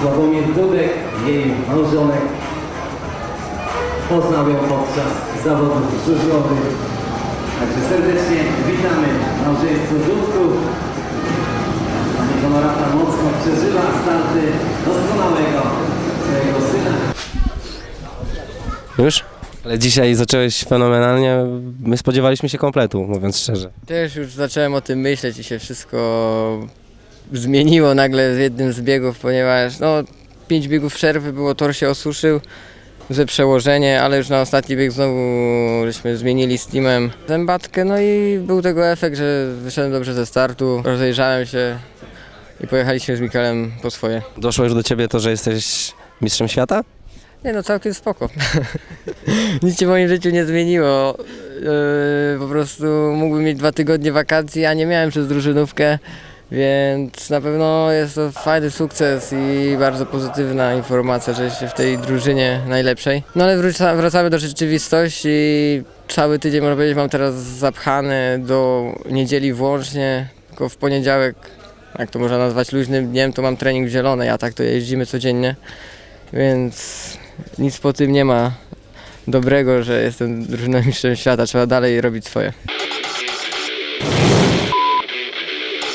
Sławomir Dudek, jej małżonek, poznał ją podczas zawodów żużlowych. Także serdecznie witamy małżeństwo Dudków. Pani Honorata mocno przeżywa starty doskonałego swojego syna. Już? Ale dzisiaj zacząłeś fenomenalnie. My spodziewaliśmy się kompletu, mówiąc szczerze. Też już zacząłem o tym myśleć i się wszystko zmieniło nagle z jednym z biegów, ponieważ no, pięć biegów przerwy było, tor się osuszył, ze przełożenie, ale już na ostatni bieg znowu żeśmy zmienili z teamem zębatkę, no i był tego efekt, że wyszedłem dobrze ze startu, rozejrzałem się i pojechaliśmy z Mikelem po swoje. Doszło już do ciebie to, że jesteś mistrzem świata? Nie no, całkiem spoko. Nic się w moim życiu nie zmieniło. Yy, po prostu mógłbym mieć dwa tygodnie wakacji, a nie miałem przez drużynówkę, więc na pewno jest to fajny sukces i bardzo pozytywna informacja, że się w tej drużynie najlepszej. No ale wracamy do rzeczywistości. Cały tydzień, można powiedzieć, mam teraz zapchany do niedzieli włącznie, tylko w poniedziałek, jak to można nazwać luźnym dniem, to mam trening w zielonej, a tak to jeździmy codziennie. Więc nic po tym nie ma dobrego, że jestem drużyną mistrzem świata. Trzeba dalej robić swoje.